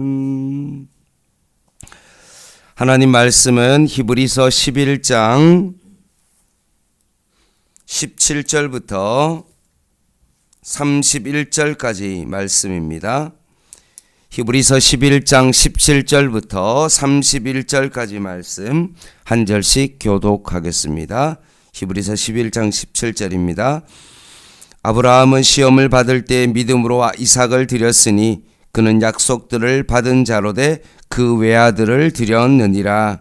음, 하나님 말씀은 히브리서 11장 17절부터 31절까지 말씀입니다. 히브리서 11장 17절부터 31절까지 말씀 한 절씩 교독하겠습니다. 히브리서 11장 17절입니다. 아브라함은 시험을 받을 때 믿음으로 이삭을 드렸으니 그는 약속들을 받은 자로 되 그 외아들을 드렸느니라.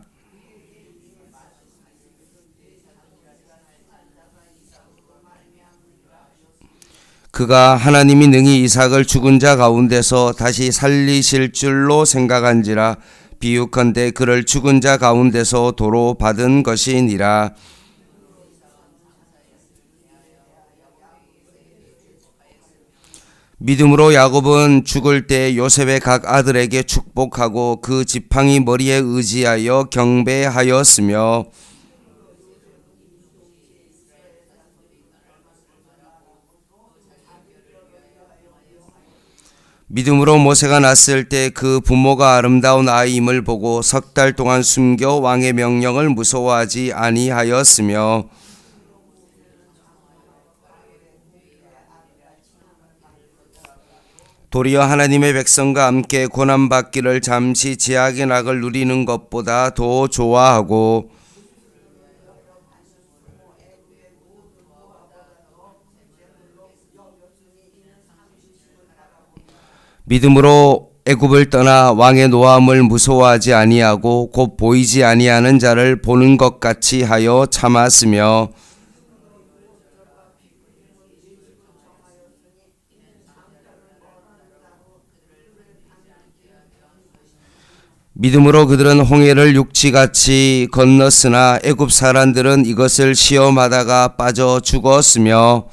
그가 하나님이 능히 이삭을 죽은 자 가운데서 다시 살리실 줄로 생각한지라 비유컨대 그를 죽은 자 가운데서 도로 받은 것이니라. 믿음으로 야곱은 죽을 때 요셉의 각 아들에게 축복하고 그 지팡이 머리에 의지하여 경배하였으며 믿음으로 모세가 났을 때 그 부모가 아름다운 아이임을 보고 석 달 동안 숨겨 왕의 명령을 무서워하지 아니하였으며 도리어 하나님의 백성과 함께 고난받기를 잠시 제약의 낙을 누리는 것보다 더 좋아하고 믿음으로 애굽을 떠나 왕의 노함을 무서워하지 아니하고 곧 보이지 아니하는 자를 보는 것 같이 하여 참았으며 믿음으로 그들은 홍해를 육지같이 건넜으나 애굽 사람들은 이것을 시험하다가 빠져 죽었으며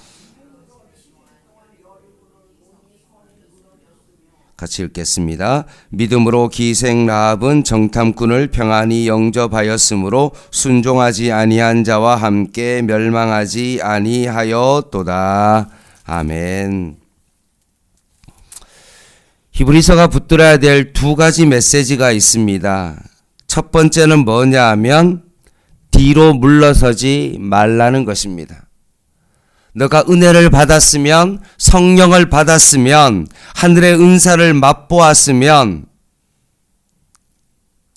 같이 읽겠습니다. 믿음으로 기생 라합은 정탐꾼을 평안히 영접하였으므로 순종하지 아니한 자와 함께 멸망하지 아니하였도다. 아멘. 히브리서가 붙들어야 될 두 가지 메시지가 있습니다. 첫 번째는 뭐냐 하면 뒤로 물러서지 말라는 것입니다. 너가 은혜를 받았으면 성령을 받았으면 하늘의 은사를 맛보았으면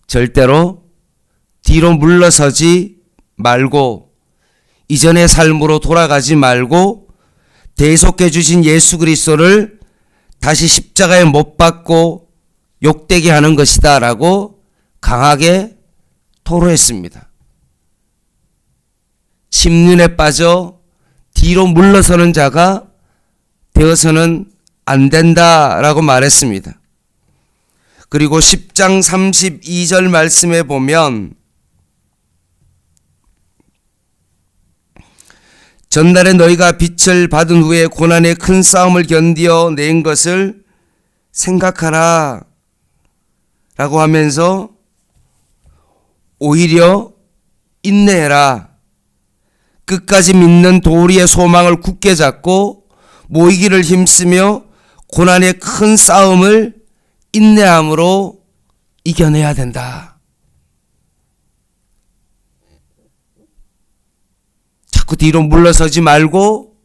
절대로 뒤로 물러서지 말고 이전의 삶으로 돌아가지 말고 대속해 주신 예수 그리스도를 다시 십자가에 못 박고 욕되게 하는 것이다 라고 강하게 토로했습니다. 침륜에 빠져 뒤로 물러서는 자가 되어서는 안 된다 라고 말했습니다. 그리고 10장 32절 말씀에 보면 전날에 너희가 빛을 받은 후에 고난의 큰 싸움을 견디어 낸 것을 생각하라 라고 하면서 오히려 인내해라. 끝까지 믿는 도리의 소망을 굳게 잡고 모이기를 힘쓰며 고난의 큰 싸움을 인내함으로 이겨내야 된다. 자꾸 뒤로 물러서지 말고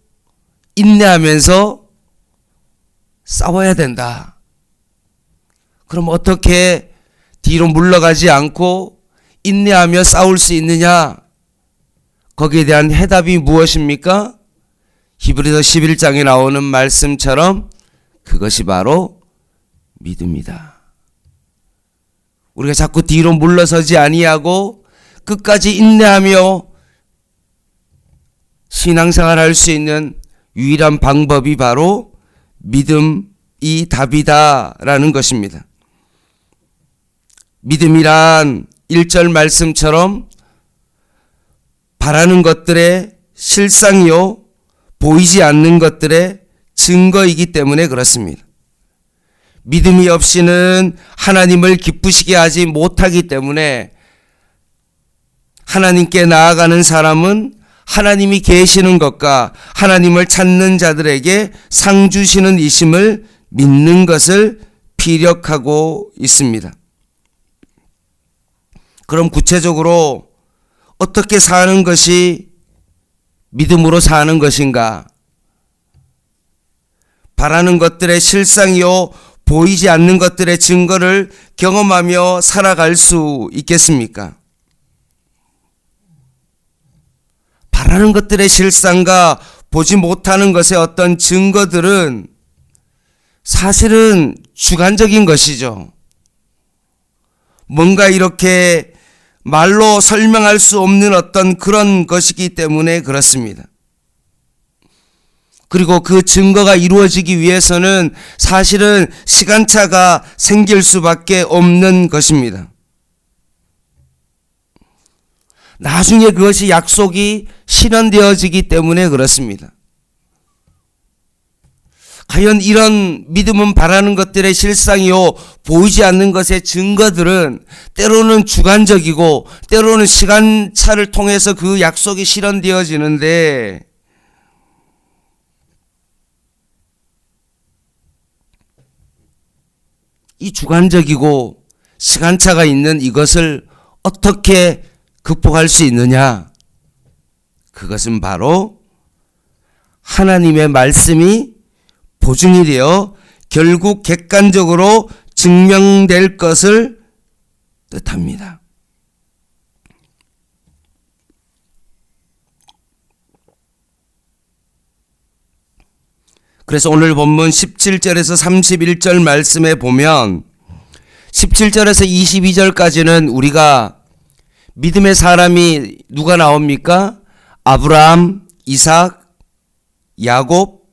인내하면서 싸워야 된다. 그럼 어떻게 뒤로 물러가지 않고 인내하며 싸울 수 있느냐? 거기에 대한 해답이 무엇입니까? 히브리서 11장에 나오는 말씀처럼 그것이 바로 믿음이다. 우리가 자꾸 뒤로 물러서지 아니하고 끝까지 인내하며 신앙생활 할 수 있는 유일한 방법이 바로 믿음이 답이다라는 것입니다. 믿음이란 1절 말씀처럼 바라는 것들의 실상이요, 보이지 않는 것들의 증거이기 때문에 그렇습니다. 믿음이 없이는 하나님을 기쁘시게 하지 못하기 때문에 하나님께 나아가는 사람은 하나님이 계시는 것과 하나님을 찾는 자들에게 상 주시는 이심을 믿는 것을 피력하고 있습니다. 그럼 구체적으로 어떻게 사는 것이 믿음으로 사는 것인가? 바라는 것들의 실상이요, 보이지 않는 것들의 증거를 경험하며 살아갈 수 있겠습니까? 바라는 것들의 실상과 보지 못하는 것의 어떤 증거들은 사실은 주관적인 것이죠. 뭔가 이렇게 말로 설명할 수 없는 어떤 그런 것이기 때문에 그렇습니다. 그리고 그 증거가 이루어지기 위해서는 사실은 시간차가 생길 수밖에 없는 것입니다. 나중에 그것이 약속이 실현되어지기 때문에 그렇습니다. 과연 이런 믿음은 바라는 것들의 실상이요, 보이지 않는 것의 증거들은 때로는 주관적이고, 때로는 시간차를 통해서 그 약속이 실현되어지는데, 이 주관적이고 시간차가 있는 이것을 어떻게 극복할 수 있느냐? 그것은 바로 하나님의 말씀이 보증이 되어 결국 객관적으로 증명될 것을 뜻합니다. 그래서 오늘 본문 17절에서 31절 말씀에 보면 17절에서 22절까지는 우리가 믿음의 사람이 누가 나옵니까? 아브라함, 이삭, 야곱,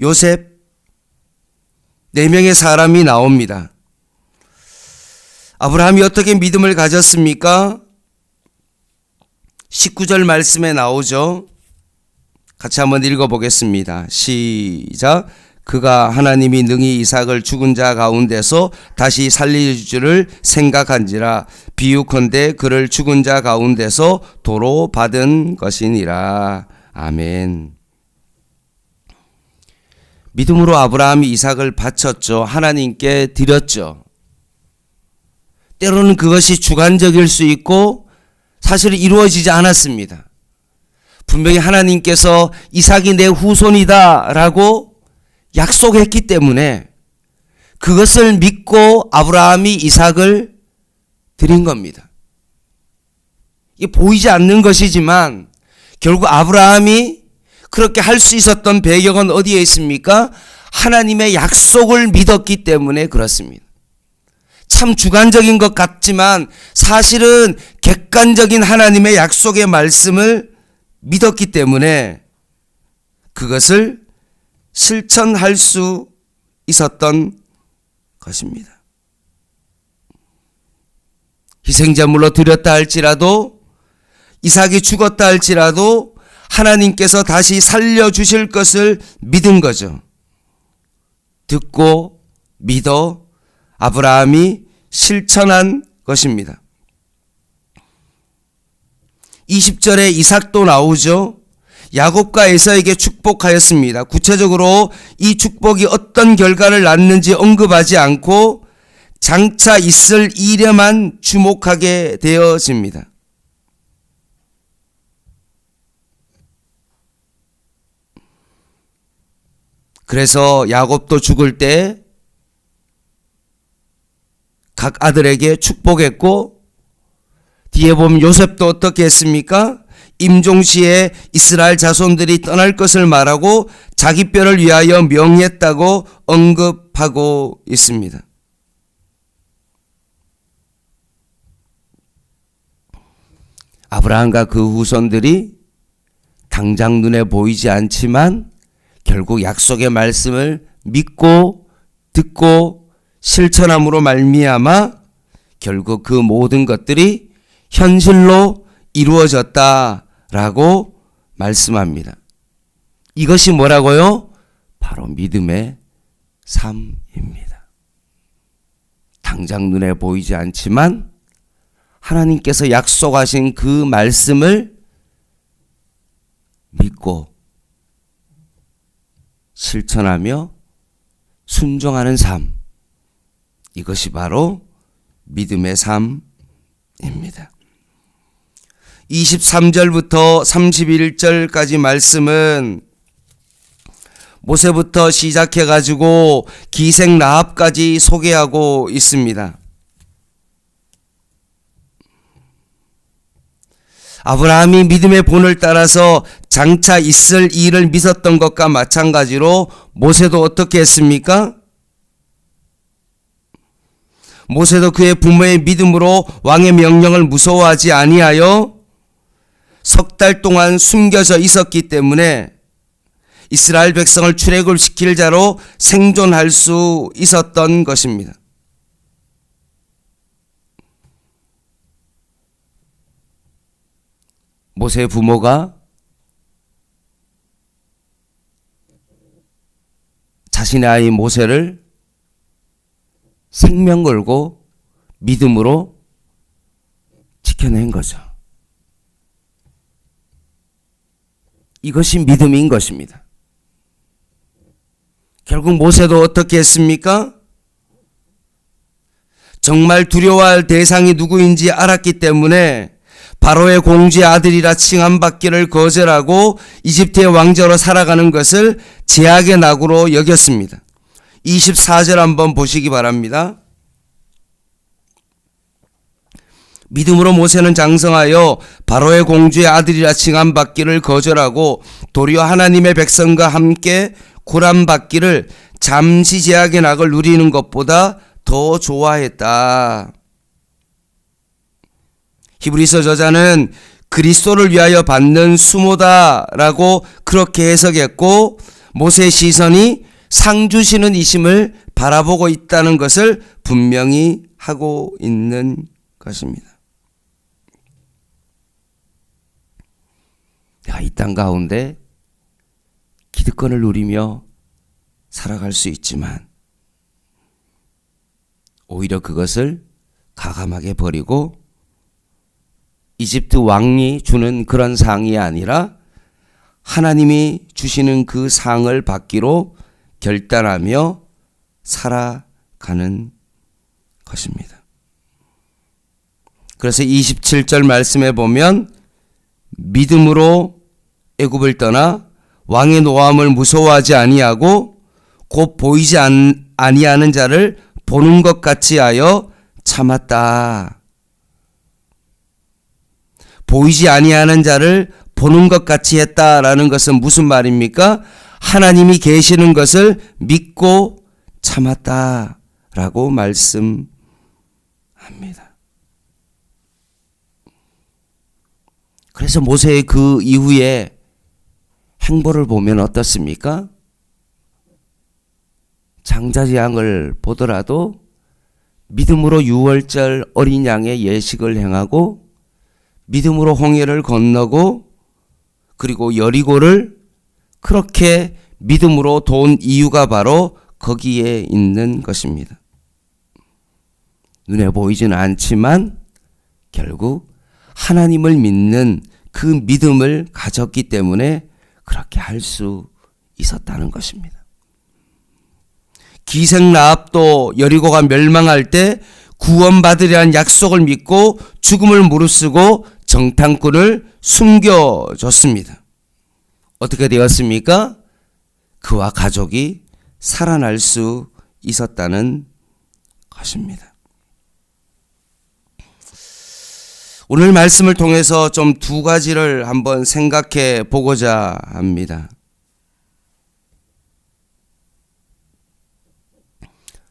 요셉 네 명의 사람이 나옵니다. 아브라함이 어떻게 믿음을 가졌습니까? 19절 말씀에 나오죠. 같이 한번 읽어보겠습니다. 시작. 그가 하나님이 능히 이삭을 죽은 자 가운데서 다시 살릴 줄을 생각한지라 비유컨대 그를 죽은 자 가운데서 도로 받은 것이니라. 아멘. 믿음으로 아브라함이 이삭을 바쳤죠. 하나님께 드렸죠. 때로는 그것이 주관적일 수 있고 사실 이루어지지 않았습니다. 분명히 하나님께서 이삭이 내 후손이다라고 약속했기 때문에 그것을 믿고 아브라함이 이삭을 드린 겁니다. 이게 보이지 않는 것이지만 결국 아브라함이 그렇게 할 수 있었던 배경은 어디에 있습니까? 하나님의 약속을 믿었기 때문에 그렇습니다. 참 주관적인 것 같지만 사실은 객관적인 하나님의 약속의 말씀을 믿었기 때문에 그것을 실천할 수 있었던 것입니다. 희생제물로 드렸다 할지라도 이삭이 죽었다 할지라도 하나님께서 다시 살려 주실 것을 믿은 거죠. 듣고 믿어 아브라함이 실천한 것입니다. 20절에 이삭도 나오죠. 야곱과 에서에게 축복하였습니다. 구체적으로 이 축복이 어떤 결과를 낳는지 언급하지 않고 장차 있을 일에만 주목하게 되어집니다. 그래서 야곱도 죽을 때 각 아들에게 축복했고 뒤에 보면 요셉도 어떻게 했습니까? 임종시에 이스라엘 자손들이 떠날 것을 말하고 자기 뼈를 위하여 명했다고 언급하고 있습니다. 아브라함과 그 후손들이 당장 눈에 보이지 않지만 결국 약속의 말씀을 믿고 듣고 실천함으로 말미암아 결국 그 모든 것들이 현실로 이루어졌다 라고 말씀합니다. 이것이 뭐라고요? 바로 믿음의 삶입니다. 당장 눈에 보이지 않지만 하나님께서 약속하신 그 말씀을 믿고 실천하며 순종하는 삶. 이것이 바로 믿음의 삶입니다. 23절부터 31절까지 말씀은 모세부터 시작해 가지고 기생 라합까지 소개하고 있습니다. 아브라함이 믿음의 본을 따라서 장차 있을 일을 믿었던 것과 마찬가지로 모세도 어떻게 했습니까? 모세도 그의 부모의 믿음으로 왕의 명령을 무서워하지 아니하여 석 달 동안 숨겨져 있었기 때문에 이스라엘 백성을 출애굽 시킬 자로 생존할 수 있었던 것입니다. 모세의 부모가 자신의 아이 모세를 생명 걸고 믿음으로 지켜낸 거죠. 이것이 믿음인 것입니다. 결국 모세도 어떻게 했습니까? 정말 두려워할 대상이 누구인지 알았기 때문에 바로의 공주의 아들이라 칭함받기를 거절하고 이집트의 왕자로 살아가는 것을 제약의 낙으로 여겼습니다. 24절 한번 보시기 바랍니다. 믿음으로 모세는 장성하여 바로의 공주의 아들이라 칭함 받기를 거절하고 도리어 하나님의 백성과 함께 고람받기를 잠시 제약의 낙을 누리는 것보다 더 좋아했다. 히브리서 저자는 그리스도를 위하여 받는 수모다라고 그렇게 해석했고 모세의 시선이 상 주시는 이심을 바라보고 있다는 것을 분명히 하고 있는 것입니다. 내가 이 땅 가운데 기득권을 누리며 살아갈 수 있지만 오히려 그것을 가감하게 버리고 이집트 왕이 주는 그런 상이 아니라 하나님이 주시는 그 상을 받기로 결단하며 살아가는 것입니다. 그래서 27절 말씀에 보면 믿음으로 애굽을 떠나 왕의 노함을 무서워하지 아니하고 곧 보이지 아니하는 자를 보는 것 같이 하여 참았다. 보이지 아니하는 자를 보는 것 같이 했다라는 것은 무슨 말입니까? 하나님이 계시는 것을 믿고 참았다라고 말씀합니다. 그래서 모세의 그 이후에 행보를 보면 어떻습니까? 장자지양을 보더라도 믿음으로 유월절 어린 양의 예식을 행하고 믿음으로 홍해를 건너고 그리고 여리고를 그렇게 믿음으로 돈 이유가 바로 거기에 있는 것입니다. 눈에 보이지는 않지만 결국 하나님을 믿는 그 믿음을 가졌기 때문에 그렇게 할 수 있었다는 것입니다. 기생 라합도 여리고가 멸망할 때 구원받으리란 약속을 믿고 죽음을 무릅쓰고 정탐꾼을 숨겨줬습니다. 어떻게 되었습니까? 그와 가족이 살아날 수 있었다는 것입니다. 오늘 말씀을 통해서 좀 두 가지를 한번 생각해 보고자 합니다.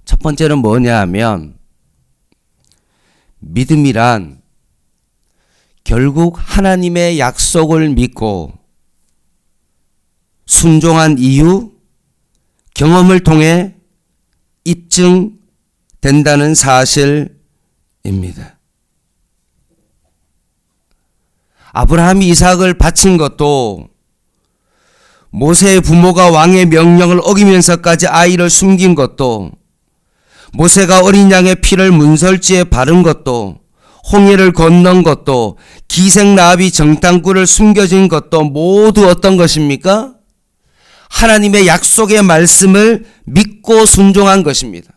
첫 번째는 뭐냐 하면 믿음이란 결국 하나님의 약속을 믿고 순종한 이유, 경험을 통해 입증된다는 사실입니다. 아브라함이 이삭을 바친 것도 모세의 부모가 왕의 명령을 어기면서까지 아이를 숨긴 것도 모세가 어린 양의 피를 문설지에 바른 것도 홍해를 건넌 것도 기생나비 정탐꾼을 숨겨진 것도 모두 어떤 것입니까? 하나님의 약속의 말씀을 믿고 순종한 것입니다.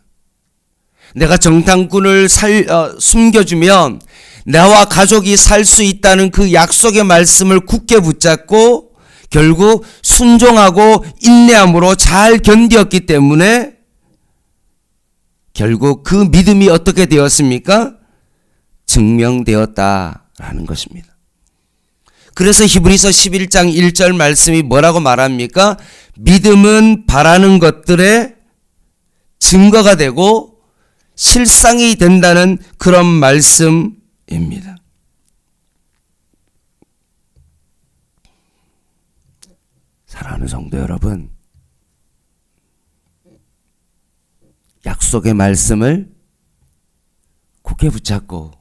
내가 정탐꾼을 살, 어, 숨겨주면 나와 가족이 살 수 있다는 그 약속의 말씀을 굳게 붙잡고 결국 순종하고 인내함으로 잘 견디었기 때문에 결국 그 믿음이 어떻게 되었습니까? 증명되었다라는 것입니다. 그래서 히브리서 11장 1절 말씀이 뭐라고 말합니까? 믿음은 바라는 것들의 증거가 되고 실상이 된다는 그런 말씀 입니다. 사랑하는 성도 여러분, 약속의 말씀을 굳게 붙잡고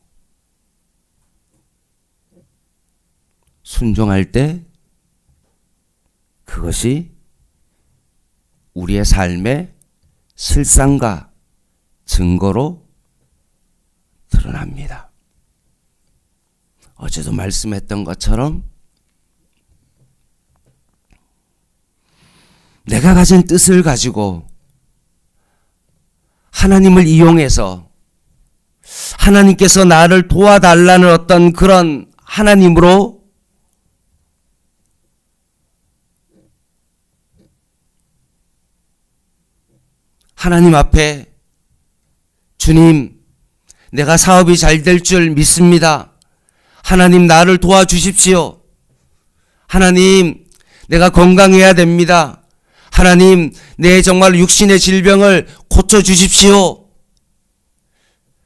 순종할 때 그것이 우리의 삶의 실상과 증거로 드러납니다. 어제도 말씀했던 것처럼 내가 가진 뜻을 가지고 하나님을 이용해서 하나님께서 나를 도와달라는 어떤 그런 하나님으로 하나님 앞에 주님, 내가 사업이 잘 될 줄 믿습니다. 하나님 나를 도와주십시오. 하나님, 내가 건강해야 됩니다. 하나님, 내 정말 육신의 질병을 고쳐 주십시오.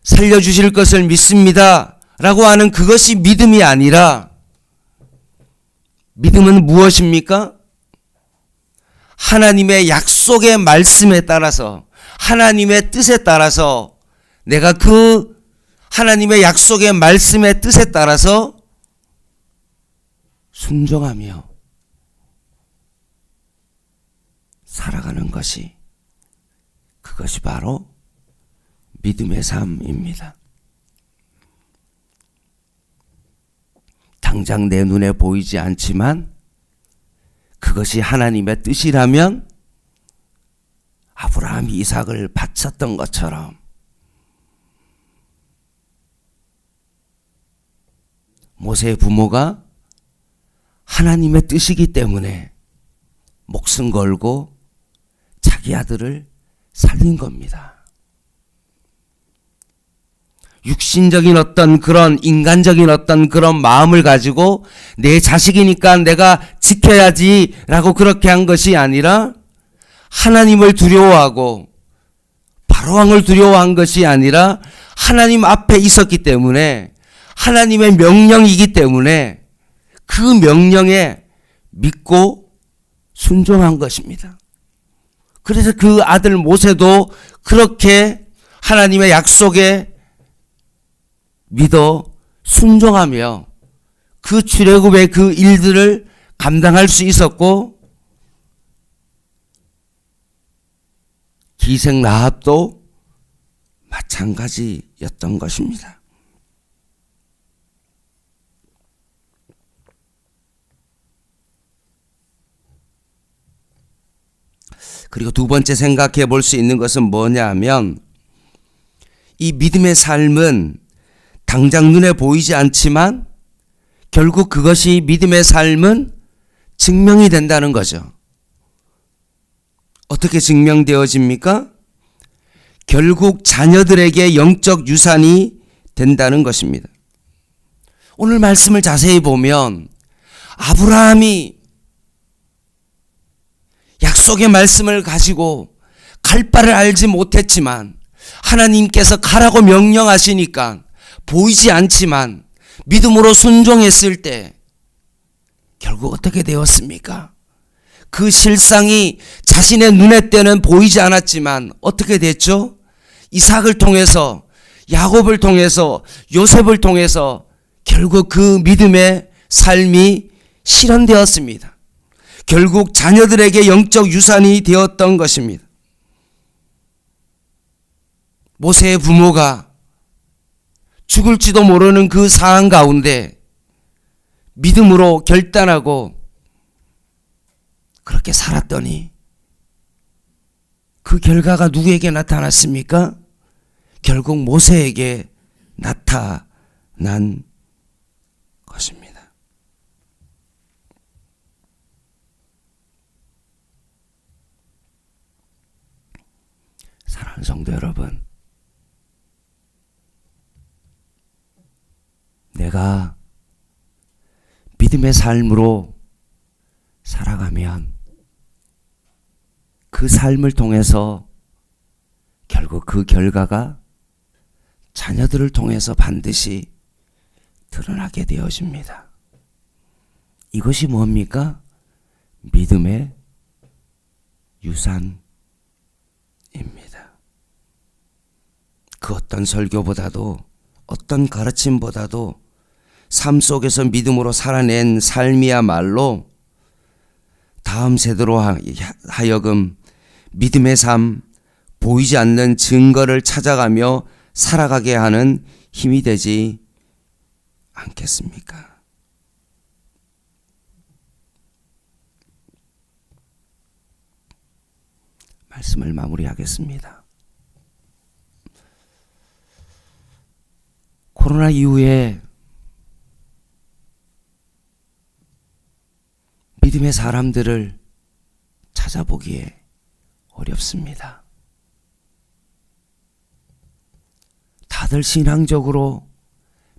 살려 주실 것을 믿습니다. 라고 하는 그것이 믿음이 아니라, 믿음은 무엇입니까? 하나님의 약속의 말씀에 따라서, 하나님의 뜻에 따라서, 내가 그 하나님의 약속의 말씀의 뜻에 따라서 순종하며 살아가는 것이 그것이 바로 믿음의 삶입니다. 당장 내 눈에 보이지 않지만 그것이 하나님의 뜻이라면 아브라함이 이삭을 바쳤던 것처럼 모세의 부모가 하나님의 뜻이기 때문에 목숨 걸고 자기 아들을 살린 겁니다. 육신적인 어떤 그런 인간적인 어떤 그런 마음을 가지고 내 자식이니까 내가 지켜야지라고 그렇게 한 것이 아니라 하나님을 두려워하고 바로왕을 두려워한 것이 아니라 하나님 앞에 있었기 때문에 하나님의 명령이기 때문에 그 명령에 믿고 순종한 것입니다. 그래서 그 아들 모세도 그렇게 하나님의 약속에 믿어 순종하며 그 출애굽의 그 일들을 감당할 수 있었고 기생 라합도 마찬가지였던 것입니다. 그리고 두 번째 생각해 볼 수 있는 것은 뭐냐 하면 이 믿음의 삶은 당장 눈에 보이지 않지만 결국 그것이 믿음의 삶은 증명이 된다는 거죠. 어떻게 증명되어집니까? 결국 자녀들에게 영적 유산이 된다는 것입니다. 오늘 말씀을 자세히 보면 아브라함이 약속의 말씀을 가지고 갈 바를 알지 못했지만 하나님께서 가라고 명령하시니까 보이지 않지만 믿음으로 순종했을 때 결국 어떻게 되었습니까? 그 실상이 자신의 눈에 때는 보이지 않았지만 어떻게 됐죠? 이삭을 통해서 야곱을 통해서 요셉을 통해서 결국 그 믿음의 삶이 실현되었습니다. 결국 자녀들에게 영적 유산이 되었던 것입니다. 모세의 부모가 죽을지도 모르는 그 상황 가운데 믿음으로 결단하고 그렇게 살았더니 그 결과가 누구에게 나타났습니까? 결국 모세에게 나타난 것입니다. 사랑하는 성도 여러분, 내가 믿음의 삶으로 살아가면 그 삶을 통해서 결국 그 결과가 자녀들을 통해서 반드시 드러나게 되어집니다. 이것이 뭡니까? 믿음의 유산입니다. 그 어떤 설교보다도 어떤 가르침보다도 삶 속에서 믿음으로 살아낸 삶이야말로 다음 세대로 하- 하여금 믿음의 삶, 보이지 않는 증거를 찾아가며 살아가게 하는 힘이 되지 않겠습니까? 말씀을 마무리하겠습니다. 코로나 이후에 믿음의 사람들을 찾아보기에 어렵습니다. 다들 신앙적으로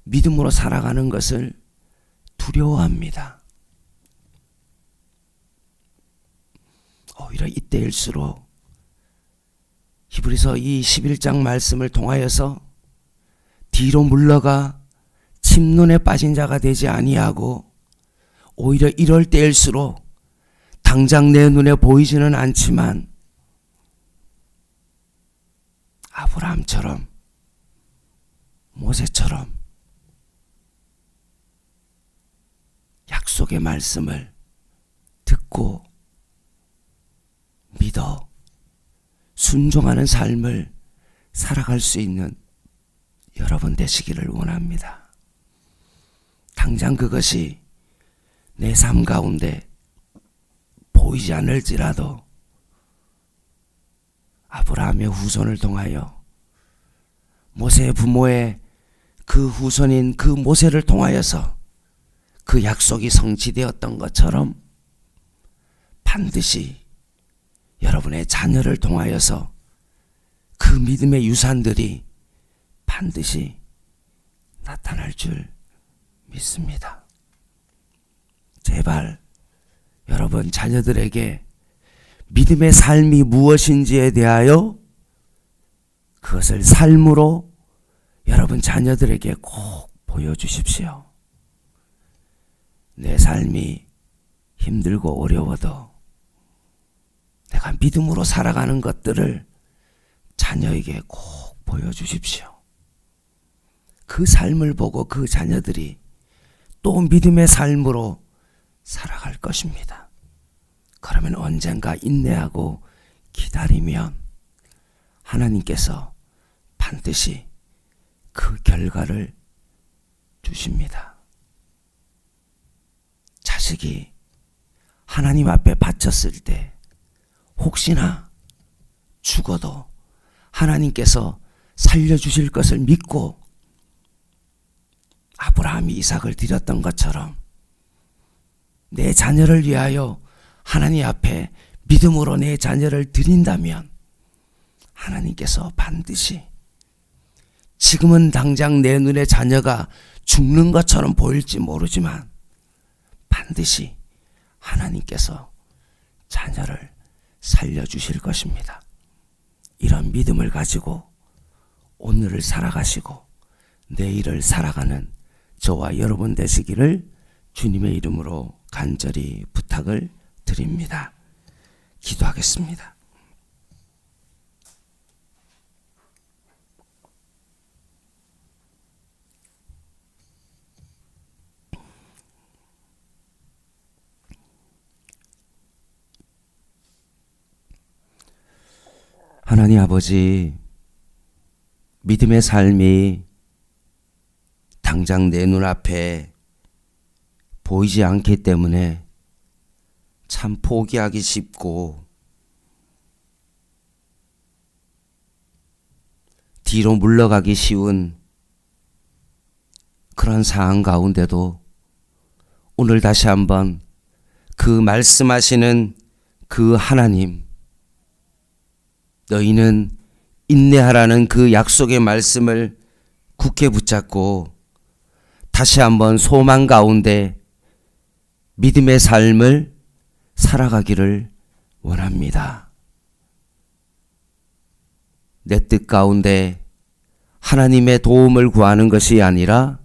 믿음으로 살아가는 것을 두려워합니다. 오히려 이때일수록 히브리서 이 11장 말씀을 통하여서 뒤로 물러가 침눈에 빠진 자가 되지 아니하고 오히려 이럴 때일수록 당장 내 눈에 보이지는 않지만 아브라함처럼 모세처럼 약속의 말씀을 듣고 믿어 순종하는 삶을 살아갈 수 있는 여러분 되시기를 원합니다. 당장 그것이 내 삶 가운데 보이지 않을지라도 아브라함의 후손을 통하여 모세의 부모의 그 후손인 그 모세를 통하여서 그 약속이 성취되었던 것처럼 반드시 여러분의 자녀를 통하여서 그 믿음의 유산들이 반드시 나타날 줄 믿습니다. 제발 여러분 자녀들에게 믿음의 삶이 무엇인지에 대하여 그것을 삶으로 여러분 자녀들에게 꼭 보여주십시오. 내 삶이 힘들고 어려워도 내가 믿음으로 살아가는 것들을 자녀에게 꼭 보여주십시오. 그 삶을 보고 그 자녀들이 또 믿음의 삶으로 살아갈 것입니다. 그러면 언젠가 인내하고 기다리면 하나님께서 반드시 그 결과를 주십니다. 자식이 하나님 앞에 바쳤을 때 혹시나 죽어도 하나님께서 살려주실 것을 믿고 아브라함이 이삭을 드렸던 것처럼 내 자녀를 위하여 하나님 앞에 믿음으로 내 자녀를 드린다면 하나님께서 반드시 지금은 당장 내 눈에 자녀가 죽는 것처럼 보일지 모르지만 반드시 하나님께서 자녀를 살려주실 것입니다. 이런 믿음을 가지고 오늘을 살아가시고 내일을 살아가는 저와 여러분 되시기를 주님의 이름으로 간절히 부탁을 드립니다. 기도하겠습니다. 하나님 아버지, 믿음의 삶이 당장 내 눈앞에 보이지 않기 때문에 참 포기하기 쉽고 뒤로 물러가기 쉬운 그런 상황 가운데도 오늘 다시 한번 그 말씀하시는 그 하나님, 너희는 인내하라는 그 약속의 말씀을 굳게 붙잡고 다시 한번 소망 가운데 믿음의 삶을 살아가기를 원합니다. 내 뜻 가운데 하나님의 도움을 구하는 것이 아니라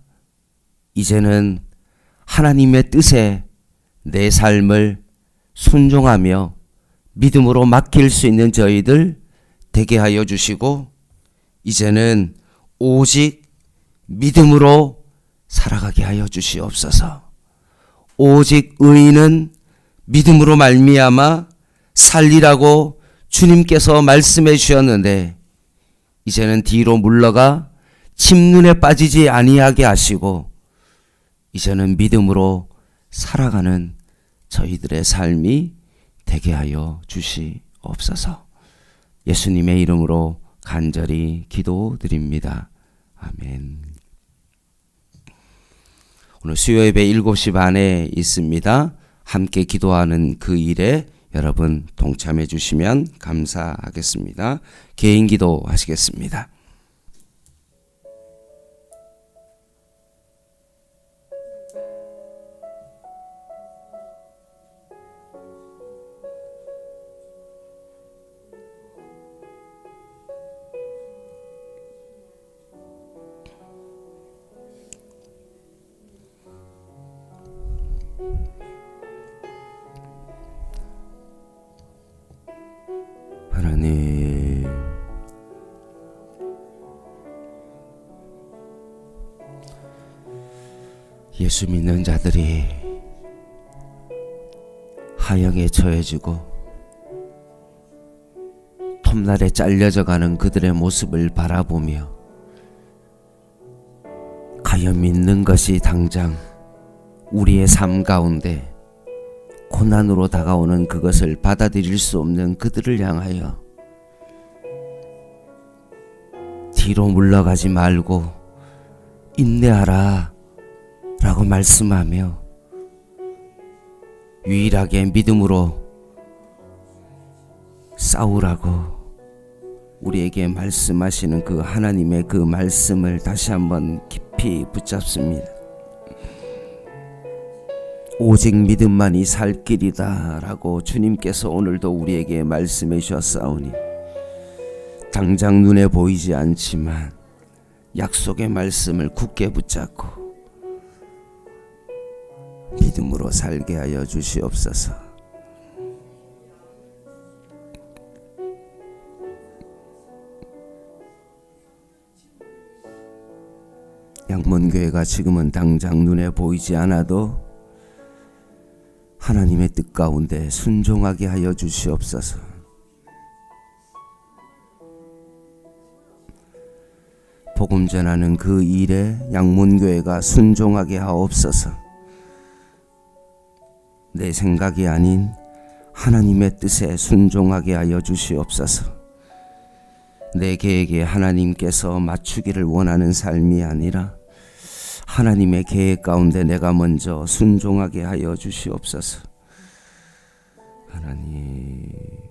이제는 하나님의 뜻에 내 삶을 순종하며 믿음으로 맡길 수 있는 저희들 되게 하여 주시고 이제는 오직 믿음으로 살아가게 하여 주시옵소서. 오직 의인은 믿음으로 말미암아 살리라고 주님께서 말씀해 주셨는데 이제는 뒤로 물러가 침눈에 빠지지 아니하게 하시고 이제는 믿음으로 살아가는 저희들의 삶이 되게 하여 주시옵소서. 예수님의 이름으로 간절히 기도드립니다. 아멘. 오늘 수요 예배 7시 반에 있습니다. 함께 기도하는 그 일에 여러분 동참해 주시면 감사하겠습니다. 개인 기도 하시겠습니다. 예수 믿는 자들이 하영에 처해지고 톱날에 잘려져 가는 그들의 모습을 바라보며 가연 믿는 것이 당장 우리의 삶 가운데 고난으로 다가오는 그것을 받아들일 수 없는 그들을 향하여 뒤로 물러가지 말고 인내하라 라고 말씀하며 유일하게 믿음으로 싸우라고 우리에게 말씀하시는 그 하나님의 그 말씀을 다시 한번 깊이 붙잡습니다. 오직 믿음만이 살 길이다 라고 주님께서 오늘도 우리에게 말씀해 주셨사오니 당장 눈에 보이지 않지만 약속의 말씀을 굳게 붙잡고 믿음으로 살게 하여 주시옵소서. 양문교회가 지금은 당장 눈에 보이지 않아도 하나님의 뜻 가운데 순종하게 하여 주시옵소서. 복음 전하는 그 일에 양문교회가 순종하게 하옵소서. 내 생각이 아닌 하나님의 뜻에 순종하게 하여 주시옵소서. 내 계획에 하나님께서 맞추기를 원하는 삶이 아니라 하나님의 계획 가운데 내가 먼저 순종하게 하여 주시옵소서. 하나님